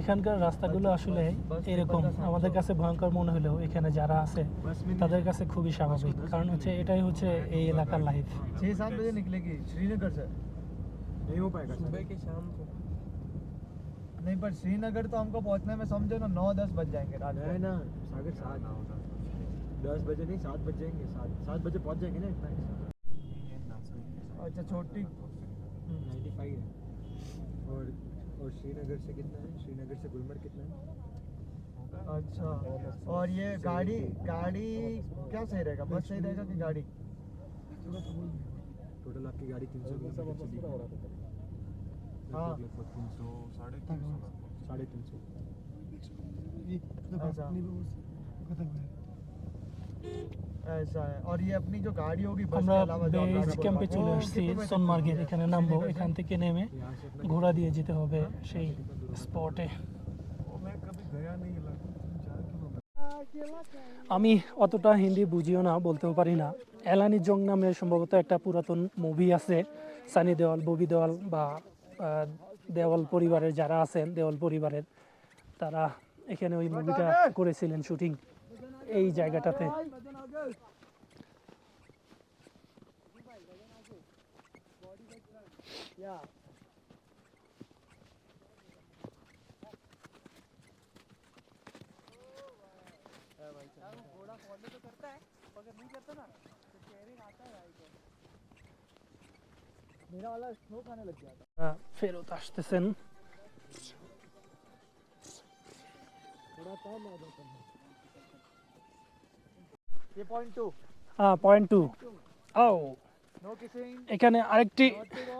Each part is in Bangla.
এখানকার রাস্তাগুলো আসলে এরকম আমাদের কাছে ভয়ঙ্কর মনে হলেও এখানে যারা আছে তাদের কাছে খুবই স্বাভাবিক কারণ হচ্ছে এটাই হচ্ছে এই এলাকার লাইফ छः सात बजे निकलेगी श्रीनगर से नहीं हो पाएगा सुबह के शाम को नहीं पर श्रीनगर तो हमको पहुंचने में समझो ना नौ दस बज जाएंगे रात है ना सागर सात दस बजे नहीं सात बज जाएंगे सात सात बजे पहुंच जाएंगे ना इतना अच्छा छोटी नाइन्टी फाइव है और और श्रीनगर से कितना है? श्रीनगर से गुलमर्ग कितना है? अच्छा और ये गाड़ी गाड़ी क्या सही रहेगा? बस सही रहेगा कि गाड़ी? टोटल आपकी गाड़ी तीन सौ किलोमीटर हाँ। तीन सौ साढ़े तीन सौ साढ़े तीन सौ। ऐसा ऐसा है और ये अपनी जो गाड़ी होगी बस के আমরা अलावा जो বেস गाड़ी ক্যাম্পে होगा, চলে वो আসছি कितने में সোনমার্গের तक এখানে पहुंचेगा? নামবো श्रीनगर এখান से? থেকে নেমে यहाँ से अपना ঘোড়া দিয়ে যেতে হবে সেই স্পটে मैं कभी गया नहीं लगभग तीन चार किलोमीटर আমি অতটা হিন্দি বুঝিও না বলতেও পারি না এলানি জং নামে সম্ভবত একটা পুরাতন মুভি আছে সানি দেওয়াল ববি দেওয়াল বা আহ, দেওয়াল পরিবারের যারা আছেন দেওয়াল পরিবারের তারা এখানে ওই মুভিটা করেছিলেন শুটিং এই জায়গাটাতে मेरा वाला स्नो खाने लग गया था তারা ফেরত আসতেছেন थोड़ा कम आ जाता है ये पॉइंट टू পয়েন্ট টু ও नो किसिंग এখানে আরেকটি नॉट बॉय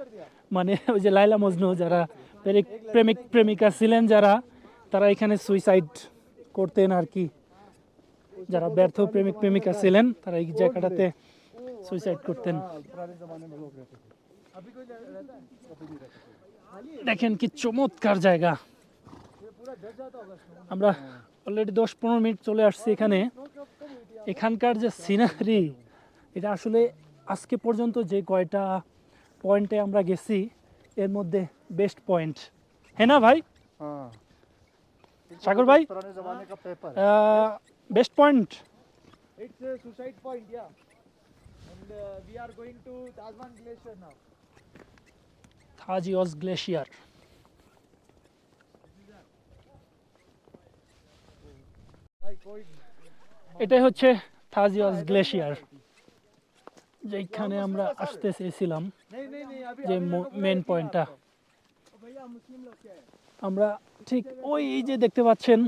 মানে ওই যে লাইলা মজনু যারা প্রেমিক, প্রেমিকা ছিলেন যারা, তারা এখানে সুইসাইড করতেন আর কি। যারা ব্যর্থ প্রেমিক, প্রেমিকা ছিলেন, তারা এই জায়গাটাতে সুইসাইড করতেন। দেখেন কি চমৎকার জায়গা। আমরা অলরেডি দশ পনেরো মিনিট চলে আসছি এখানে। এখানকার যে সিনারি এটা আসলে আজকে পর্যন্ত যে কয়টা পয়েন্টে আমরা গেছি এর মধ্যে বেস্ট পয়েন্ট হ্যাঁ না ভাই? সাগর ভাই? বেস্ট পয়েন্ট এটাই হচ্ছে থাজিওস গ্লেশিয়ার যেখানে আমরা আসতে চেয়েছিলাম नहीं नहीं नहीं अभी যে अभी मेरे को মেন बोला পয়েন্টটা कि भैया मुस्लिम लोग क्या है আমরা ঠিক ওই যে দেখতে পাচ্ছেন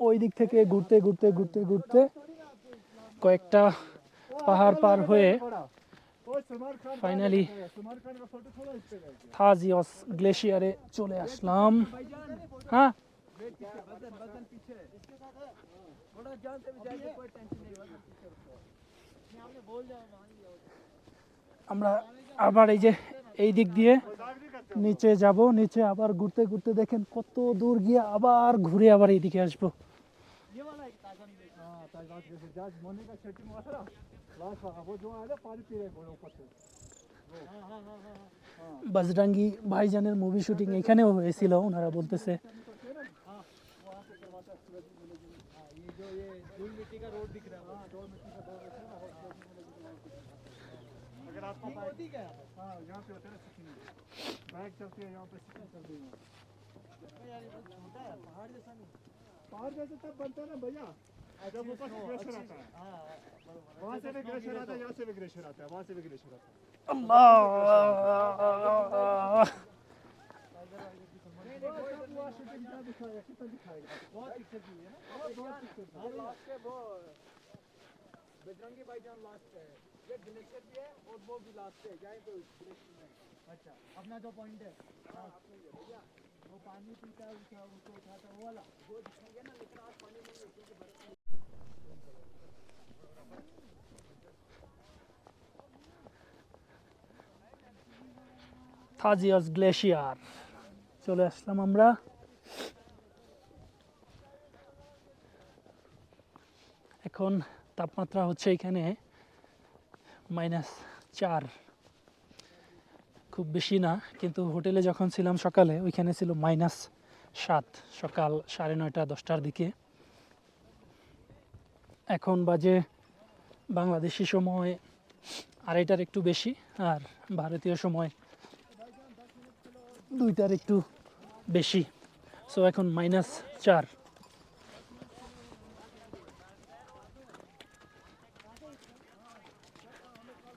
ওই দিক থেকে ঘুরতে ঘুরতে ঘুরতে ঘুরতে কয়েকটা পাহাড় পার হয়ে थोड़ा वो सलमान खान ফাইনালি सलमान खान का फोटो थोड़ा इस पे कर दिया থাজিওস গ্লেশিয়ারে চলে আসলাম হ্যাঁ वेट पीछे वजन वजन पीछे इसके साथ है थोड़ा जान से भी जाएगा कोई टेंशन नहीं वजन पीछे रखो नहीं आपने बोल जाओ मान लिया আমরা আবার এই যে এই দিক দিয়ে নিচে যাব, নিচে আবার ঘুরতে ঘুরতে দেখেন কত দূর গিয়ে আবার ঘুরে আবার এইদিকে আসব। বাজরাঙ্গি ভাইজানের মুভি শুটিং এখানেও হয়েছিল, ওনারা বলতেছে। अगर आपको होती क्या हाँ यहाँ पे होते ना सिक्किम बाइक चलती है यहाँ पे सिक्किम चलती है। छोटा है पहाड़ जैसा नहीं। पहाड़ जैसा तब बनता है ना भैया जब अच्छा, ऊपर से ग्रेशर हाँ, हाँ, अच्छा, तो- आता है। वहाँ से भी ग्रेशर आता है यहाँ से भी ग्रेशर आता है वहाँ से भी ग्रेशर आता है। हाँ, अल्लाह बहुत बजरंगी भाईजान लास्ट है। ये ग्लेशियर भी है और वो भी लास्ट है जाए तो ग्लेशियर में अच्छा अपना जो पॉइंट है हाँ থাজিয়াস গ্লেশিয়ার চলে আসলাম আমরা এখন তাপমাত্রা হচ্ছে এখানে মাইনাস চার খুব বেশি না, কিন্তু হোটেলে যখন ছিলাম সকালে, ওইখানে ছিল মাইনাস সাত, সকাল সাড়ে নয়টা, দশটার দিকে। এখন বাজে বাংলাদেশি সময় আড়াইটার একটু বেশি, আর ভারতীয় সময় দুইটার একটু বেশি। সো এখন মাইনাস চার।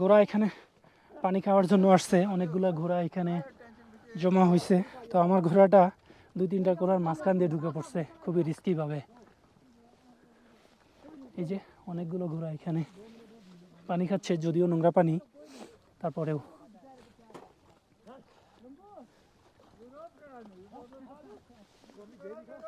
ঘোড়া এখানে পানি খাওয়ার জন্য আসছে। অনেকগুলা ঘোড়া এখানে জমা হয়েছে তো আমার ঘোড়াটা দুই তিনটা ঘোড়ার মাঝখান দিয়ে ঢুকে পড়ছে খুবই রিস্কি ভাবে। এই যে অনেকগুলো ঘোড়া এখানে পানি খাচ্ছে যদিও নোংরা পানি তারপরেও। nome dele já.